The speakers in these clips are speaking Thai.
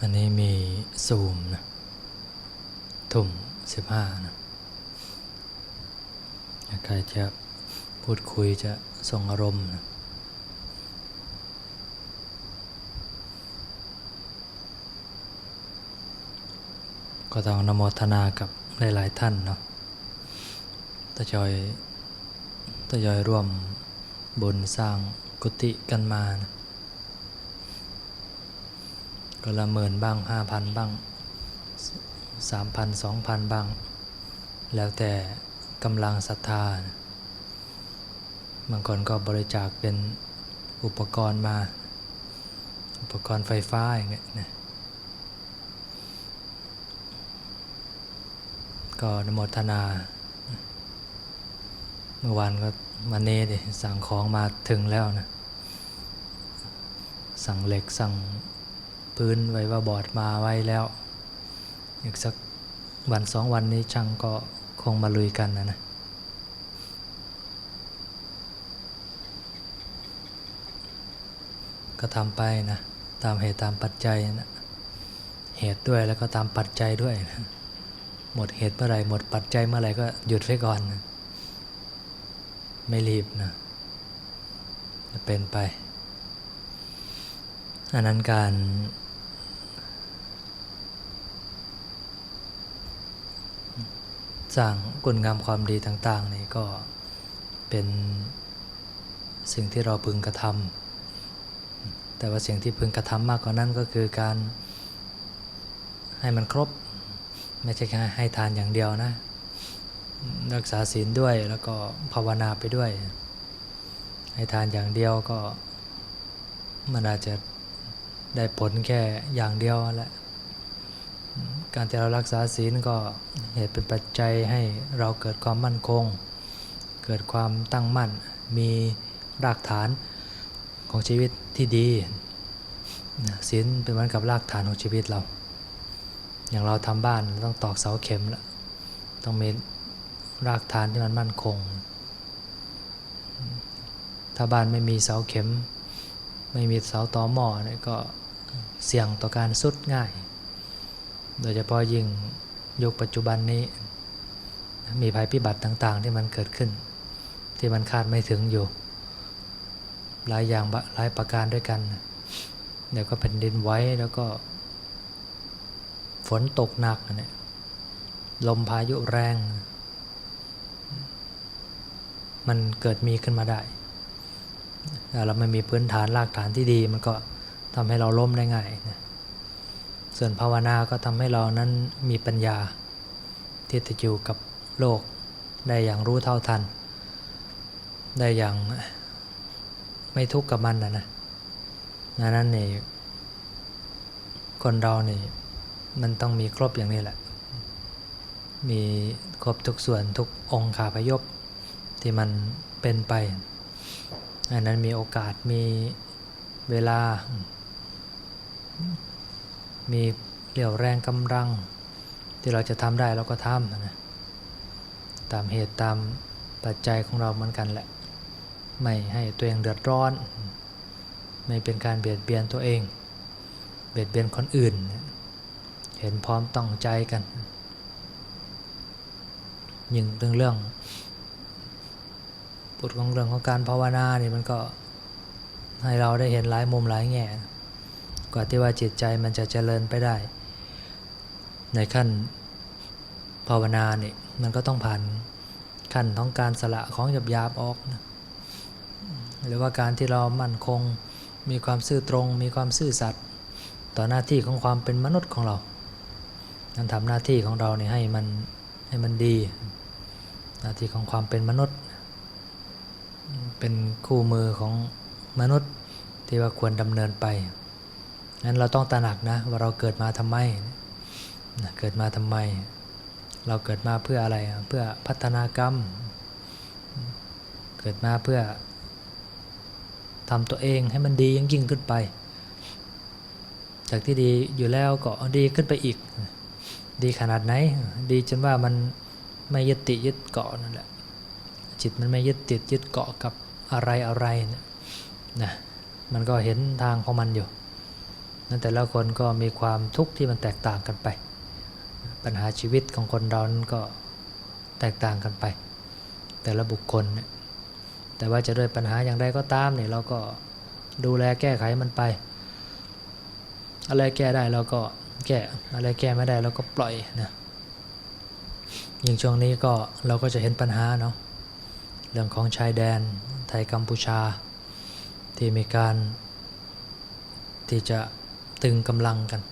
อันนี้มีซูมนะทุ่มสิบห้านะใครจะพูดคุยจะส่งอารมณ์นะก็ต้องนโมทนากับหลายๆท่านเนาะตะจอยตะจอยร่วมบุญสร้างกุฏิกันมานะ ก็ละหมื่นบ้างห้าพันบ้างสามพันสองพันบ้าง แล้วแต่กำลังศรัทธาบางคนก็บริจาคเป็นอุปกรณ์มา อุปกรณ์ไฟฟ้าอย่างเงี้ยนะก็นโมทนา เมื่อวานก็มาเนดิสั่งของมาถึงแล้วนะ สั่งเหล็กสั่ง พื้นไว้ว่าบอร์ดมาไว้แล้ว อีกสักวันสองวันนี้ช่างก็คงมาลุยกันนะนะก็ทำไปนะตามเหตุตามปัจจัยนะเหตุด้วยแล้วก็ตามปัจจัยด้วยนะหมดเหตุเมื่อไหร่หมดปัจจัยเมื่อไหร่ก็หยุดไว้ก่อนนะไม่รีบนะจะเป็นไปอันนั้นการ สร้างคุณงามความดีต่าง ๆ นี่ก็เป็นสิ่งที่เราพึงกระทำแต่ว่าสิ่งที่พึงกระทำมากกว่านั้นก็คือการให้มันครบ ไม่ใช่แค่ให้ทานอย่างเดียวนะ รักษาศีลด้วยแล้วก็ภาวนาไปด้วย ให้ทานอย่างเดียวก็มันอาจจะได้ผลแค่อย่างเดียวแหละ การที่เรารักษาศีลก็เหตุเป็นปัจจัยให้เราเกิดความมั่นคง เกิดความตั้งมั่น มีรากฐานของชีวิตที่ดีศีลเป็นเหมือนกับรากฐานของชีวิตเรา อย่างเราทำบ้านต้องตอกเสาเข็มแล้วต้องมีรากฐานที่มันมั่นคง ถ้าบ้านไม่มีเสาเข็ม ไม่มีเสาต่อหม้อนี่ก็เสี่ยงต่อการสุดง่าย โดยเฉพาะยิ่งยุคปัจจุบันนี้ มีภัยพิบัติต่างๆ ที่มันเกิดขึ้น ที่มันคาดไม่ถึงอยู่ หลายอย่างหลายประการด้วยกันเดี๋ยวก็แผ่นดินไหวแล้วก็ ฝนตกหนักเนี่ยลมพายุแรง มันเกิดมีขึ้นมาได้แต่เราไม่มีพื้นฐานรากฐานที่ดี มันก็ทำให้เราล้มได้ง่ายนะ ส่วนภาวนาก็ทำให้เรานั้นมีปัญญา ที่จะอยู่กับโลกได้อย่างรู้เท่าทัน ได้อย่างไม่ทุกข์กับมันนะนะนั้นนี่คนเรานี่มันต้องมีครบอย่างนี้แหละ มีครบทุกส่วนทุกองค์ขาพยพที่มันเป็นไป อันนั้นมีโอกาสมีเวลา มีเรี่ยวแรงกำลัง ที่เราจะทำได้เราก็ทำนะตามเหตุตามปัจจัยของเราเหมือนกันแหละ ไม่ให้ตัวเองเดือดร้อน ไม่เป็นการเบียดเบียนตัวเอง เบียดเบียนคนอื่น เห็นพร้อมต้องใจกันยิ่งเรื่องเรื่องบทของเรื่องของการภาวนาเนี่ยมันก็ให้เราได้เห็นหลายมุมหลายแง่ กว่าที่ว่าจิตใจมันจะเจริญไปได้ ในขั้นภาวนาเนี่ยมันก็ต้องผ่านขั้นของการสละของหยาบยาบออกนะหรือว่าการที่เรามั่นคงมีความซื่อตรง มีความซื่อสัตย์ต่อหน้าที่ของความเป็นมนุษย์ของเราการทำหน้าที่ของเราเนี่ยให้มันให้มันดี หน้าที่ของความเป็นมนุษย์ เป็นคู่มือของมนุษย์ที่ว่าควรดำเนินไป นั้นเราต้องตระหนักนะว่าเราเกิดมาทำไมนะเกิดมาทำไม เราเกิดมาเพื่ออะไรเพื่อพัฒนากรรม เกิดมาเพื่อทำตัวเองให้มันดียิ่งยิ่งขึ้นไป จากที่ดีอยู่แล้วก็ดีขึ้นไปอีก ดีขนาดไหน ดีจนว่ามันไม่ยึดติดยึดเกาะนั่นแหละ จิตมันไม่ยึดติดยึดเกาะกับอะไรอะไรนะนะมันก็เห็นทางของมันอยู่ นั้นแต่ละคนก็มีความทุกข์ที่มันแตกต่างกันไป ปัญหาชีวิตของคนเรานั้นก็แตกต่างกันไป แต่ละบุคคลเนี่ยแต่ว่าจะด้วยปัญหาอย่างใดก็ตามเนี่ยเราก็ดูแลแก้ไขมันไป อะไรแก้ได้เราก็แก้อะไรแก้ไม่ได้เราก็ปล่อยนะยิ่งช่วงนี้ก็เราก็จะเห็นปัญหาเนาะเรื่องของชายแดนไทยกัมพูชา ที่มีการที่จะ ตึงกำลังกัน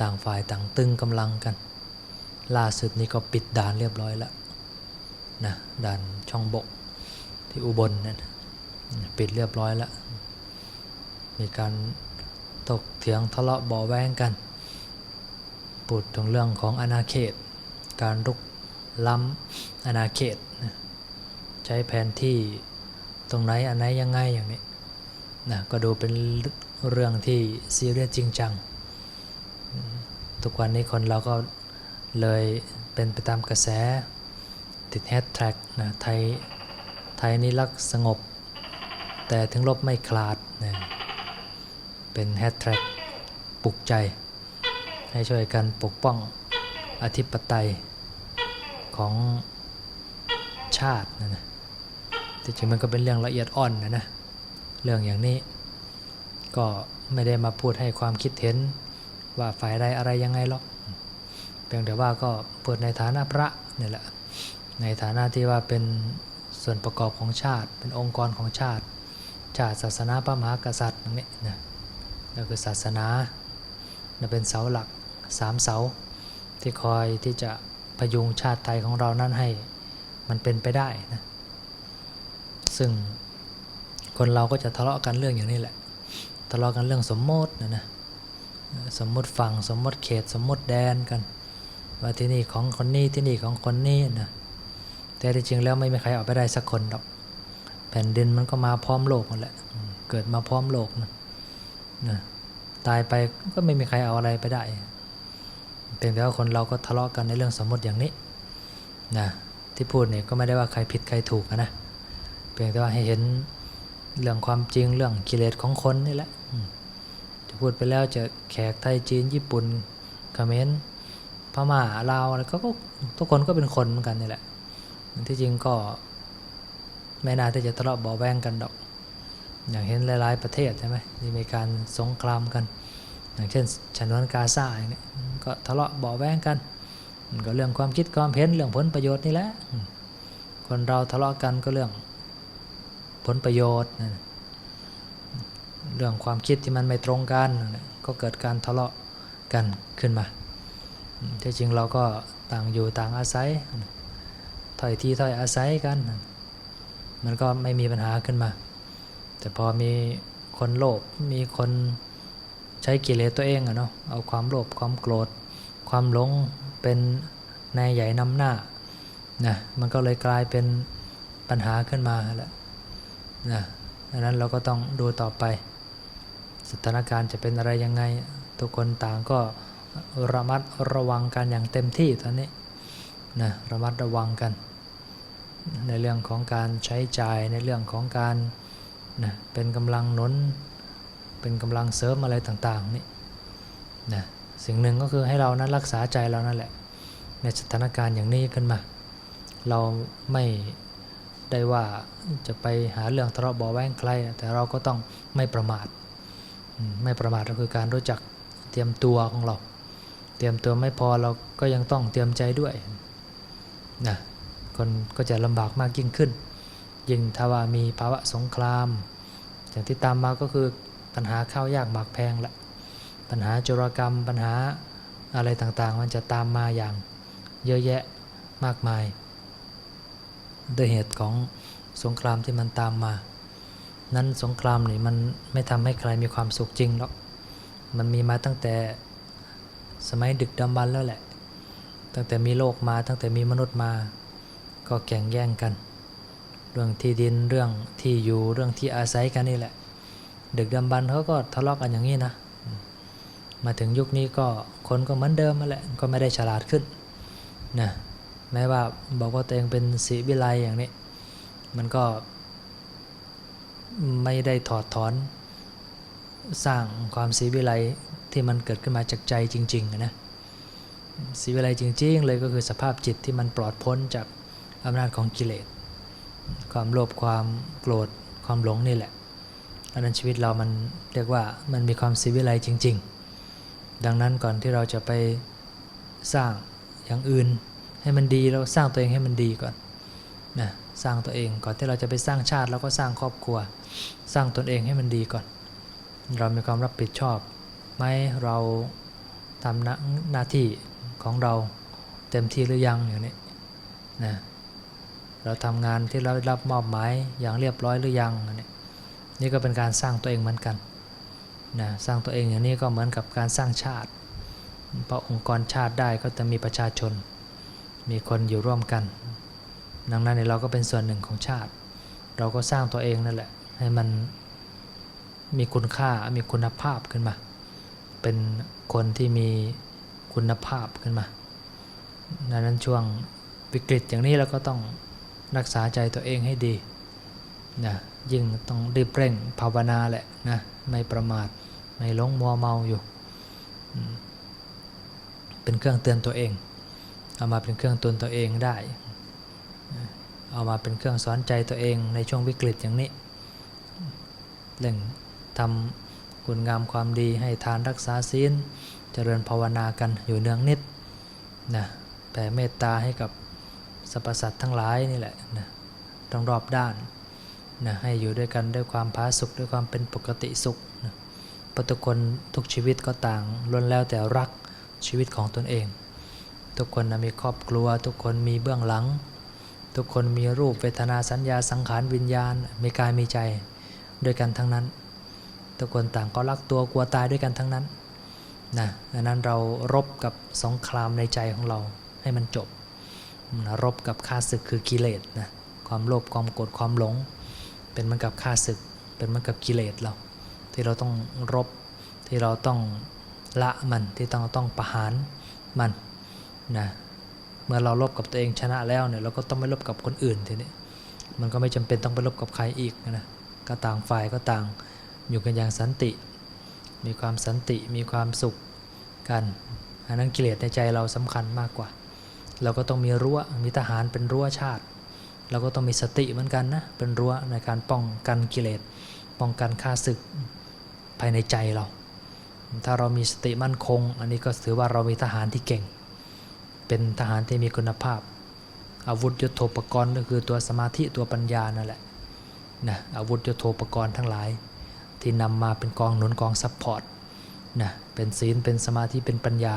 ต่างฝ่ายต่างตึงกำลังกัน ล่าสุดนี้ก็ปิดด่านเรียบร้อยแล้วนะด่านช่องบกที่อุบลนั่นปิดเรียบร้อยแล้ว มีการตกเถียงทะเลาะเบาะแวงกันพูดถึงเรื่องของอาณาเขต การรุกล้ำอาณาเขต ใช้แผนที่ตรงไหนอันไหนยังไงอย่างนี้นะก็ดูเป็น เรื่องที่ซีเรียสจริงจัง ทุกวันนี้คนเราก็เลยเป็นไปตามกระแสติดแฮชแท็กนะไทยไทยนี่รักสงบ แต่ถึงลบไม่คลาดนะเป็นแฮชแท็กปลุกใจ ให้ช่วยกันปกป้องอธิปไตยของชาตินะนะที่จริงมันก็เป็นเรื่องละเอียดอ่อนนะนะ เรื่องอย่างนี้ ก็ไม่ได้มาพูดให้ความคิดเห็นว่าฝ่ายใดอะไรยังไงหรอกเพียงแต่ว่าก็พูดในฐานะพระนี่แหละในฐานะที่ว่าเป็นส่วนประกอบของชาติ เป็นองค์กรของชาติ ชาติศาสนาพระมหากษัตริย์อย่างนี้นะก็คือศาสนาเป็นเสาหลักสามเสา ที่คอยที่จะพยุงชาติไทยของเรานั้นให้มันเป็นไปได้นะซึ่งคนเราก็จะทะเลาะกันเรื่องอย่างนี้แหละ ทะเลาะกันเรื่องสมมตินะนะสมมติฝั่งสมมติเขตสมมติแดนกัน ว่าที่นี่ของคนนี้ที่นี่ของคนนี้นะแต่ที่จริงแล้วไม่มีใครเอาไปได้สักคนหรอก แผ่นดินมันก็มาพร้อมโลกนั่นแหละเกิดมาพร้อมโลกนะนะตายไปก็ไม่มีใครเอาอะไรไปได้เพียงแต่ว่าคนเราก็ทะเลาะกันในเรื่องสมมติอย่างนี้นะที่พูดเนี่ยก็ไม่ได้ว่าใครผิดใครถูกนะเพียงแต่ว่าให้เห็นเรื่องความจริงเรื่องกิเลสของคนนี่แหละ พูดไปแล้วจะแขกไทยจีนญี่ปุ่นเขมรพม่าลาวอะไรก็ทุกคนก็เป็นคนเหมือนกันนี่แหละที่จริงก็ไม่น่าที่จะทะเลาะเบาแวงกันดอก อย่างเห็นหลาย ๆ ประเทศใช่ไหมที่มีการสงครามกัน อย่างเช่นชนวนกาซาอย่างนี้ก็ทะเลาะเบาแวงกันมันก็เรื่องความคิดความเห็นเรื่องผลประโยชน์นี่แหละ คนเราทะเลาะกันก็เรื่องผลประโยชน์ เรื่องความคิดที่มันไม่ตรงกัน ก็เกิดการทะเลาะกันขึ้นมาที่จริงเราก็ต่างอยู่ต่างอาศัยถอยที่ถอยอาศัยกัน มันก็ไม่มีปัญหาขึ้นมา แต่พอมีคนโลภมีคนใช้กิเลสตัวเองอะเนาะเอาความโลภความโกรธ ความหลงเป็นนายใหญ่นำหน้านะมันก็เลยกลายเป็นปัญหาขึ้นมาแล้วนะดังนั้นเราก็ต้องดูต่อไป สถานการณ์จะเป็นอะไรยังไง ทุกคนต่างก็ระมัดระวังกันอย่างเต็มที่ตอนนี้นะระมัดระวังกัน ในเรื่องของการใช้จ่ายในเรื่องของการนะเป็นกำลังหนุนเป็นกำลังเสริมอะไรต่างๆนี่นะสิ่งหนึ่งก็คือให้เรานั้นรักษาใจเรานั่นแหละ ในสถานการณ์อย่างนี้ขึ้นมา เราไม่ได้ว่าจะไปหาเรื่องทะเลาะเบาแว้งใคร แต่เราก็ต้องไม่ประมาท ไม่ประมาทก็คือการรู้จักเตรียมตัวของเรา เตรียมตัวไม่พอเราก็ยังต้องเตรียมใจด้วยนะคนก็จะลำบากมากยิ่งขึ้น ยิ่งถ้าว่ามีภาวะสงคราม อย่างที่ตามมาก็คือปัญหาข้าวยากหมากแพงละปัญหาจุรกรรมปัญหาอะไรต่างๆ มันจะตามมาอย่างเยอะแยะมากมายด้วยเหตุของสงครามที่มันตามมา นั้นสงครามนี่มันไม่ทำให้ใครมีความสุขจริงหรอก มันมีมาตั้งแต่สมัยดึกดำบรรพ์แล้วแหละ ตั้งแต่มีโลกมาตั้งแต่มีมนุษย์มา ก็แข่งแย่งกัน เรื่องที่ดินเรื่องที่อยู่เรื่องที่อาศัยกันนี่แหละ ดึกดำบรรพ์เขาก็ทะเลาะกกันอย่างนี้นะ มาถึงยุคนี้ก็คนก็เหมือนเดิมมาแหละ ก็ไม่ได้ฉลาดขึ้นนะแม้ว่าบอกว่าตัวเองเป็นสีวิไลอย่างนี้ มันก็ ไม่ได้ถอดถอน สร้างความศีวิไลที่มันเกิดขึ้นมาจากใจจริงๆนะศีวิไลจริง ๆ เลยก็คือสภาพจิตที่มันปลอดพ้นจากอำนาจของกิเลส ความโลภความโกรธความหลงนี่แหละอันนั้นชีวิตเรามันเรียกว่ามันมีความศีวิไลจริง ๆ ดังนั้นก่อนที่เราจะไปสร้างอย่างอื่นให้มันดีเราสร้างตัวเองให้มันดีก่อนนะ สร้างตัวเอง ก่อนที่เราจะไปสร้างชาติเราก็สร้างครอบครัว สร้างตนเองให้มันดีก่อน เรามีความรับผิดชอบไหมเราทำหน้าหน้าที่ของเราเต็มที่หรือยังอย่างนี้นะเราทำงานที่เราได้รับมอบหมายอย่างเรียบร้อยหรือยังอันนี้นี่ก็เป็นการสร้างตัวเองเหมือนกันนะสร้างตัวเองอย่างนี้ก็เหมือนกับการสร้างชาติเพราะองค์กรชาติได้ก็จะมีประชาชน มีคนอยู่ร่วมกัน ดังนั้นเนยเราก็เป็นส่วนหนึ่งของชาติ เราก็สร้างตัวเองนั่นแหละ ให้มันมีคุณค่ามีคุณภาพขึ้นมา เป็นคนที่มีคุณภาพขึ้นมาดังนั้นช่วงวิกฤตอย่างนี้เราก็ต้องรักษาใจตัวเองให้ดีนะยิ่งต้องรีบเร่งภาวนาแหละนะไม่ประมาทไม่หลงมัวเมาอยู่ เป็นเครื่องเตือนตัวเองเอามาเป็นเครื่องเตือนตัวเองได้ เอามาเป็นเครื่องสอนใจตัวเองในช่วงวิกฤตอย่างนี้เร่งทำคุณงามความดีให้ทานรักษาศีลเจริญภาวนากันอยู่เนืองนิดนะแผ่เมตตาให้กับสรรพสัตว์ทั้งหลายนี่แหละนะต้องรอบด้านนะให้อยู่ด้วยกันด้วยความผาสุกด้วยความเป็นปกติสุขนะเพราะทุกคนทุกชีวิตก็ต่างล้วนแล้วแต่รักชีวิตของตนเอง ทุกคนนะมีครอบครัว ทุกคนมีเบื้องหลัง ทุกคนมีรูปเวทนาสัญญาสังขารวิญญาณ มีกายมีใจด้วยกันทั้งนั้น ทุกคนต่างก็รักตัวกลัวตายด้วยกันทั้งนั้นนะดังนั้นเรารบกับสงครามในใจของเราให้มันจบนะรบกับข้าศึกคือกิเลสนะความโลภความโกรธความหลง เป็นเหมือนกับข้าศึก เป็นเหมือนกับกิเลสเรา ที่เราต้องรบที่เราต้องละมันที่ต้องต้องประหารมันนะ เมื่อเราลบกับตัวเองชนะแล้วเนี่ยเราก็ต้องไม่ลบกับคนอื่นทีนี้มันก็ไม่จำเป็นต้องไปลบกับใครอีกนะก็ต่างฝ่ายก็ต่างอยู่กันอย่างสันติ มีความสันติมีความสุขกันอันนั้นกิเลสในใจเราสำคัญมากกว่า เราก็ต้องมีรั้วมีทหารเป็นรั้วชาติ เราก็ต้องมีสติเหมือนกันนะเป็นรั้วในการป้องกันกิเลสป้องกันข้าศึกภายในใจเรา ถ้าเรามีสติมั่นคง อันนี้ก็ถือว่าเรามีทหารที่เก่ง เป็นทหารที่มีคุณภาพ อาวุธยุทโธปกรณ์ก็คือตัวสมาธิตัวปัญญานั่นแหละนะอาวุธยุทโธปกรณ์ทั้งหลาย ที่นำมาเป็นกองหนุนกองซัพพอร์ตนะเป็นศีลเป็นสมาธิเป็นปัญญา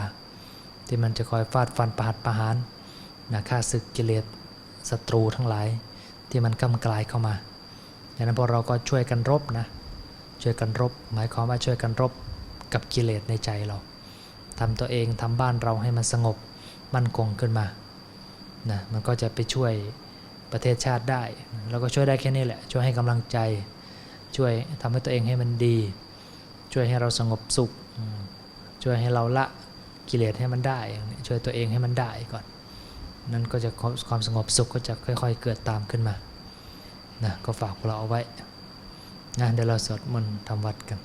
ที่มันจะคอยฟาดฟันประหัตประหารนะฆ่าศึกกิเลสศัตรูทั้งหลาย ที่มันกำกลายเข้ามาดังนั้นพวกเราก็ช่วยกันรบนะช่วยกันรบ หมายความว่าช่วยกันรบกับกิเลสในใจเราทำตัวเองทำบ้านเราให้มันสงบ มั่นคงขึ้นมานะมันก็จะไปช่วยประเทศชาติได้เราก็ช่วยได้แค่นี้แหละ ช่วยให้กำลังใจ ช่วยทำให้ตัวเองให้มันดี ช่วยให้เราสงบสุข ช่วยให้เราละกิเลสให้มันได้ ช่วยตัวเองให้มันได้ก่อน นั่นก็จะความความสงบสุขก็จะค่อย ๆ เกิดตามขึ้นมานะก็ฝากพวกเราเอาไว้นะเดี๋ยวเราสวดมนต์ทำวัดกัน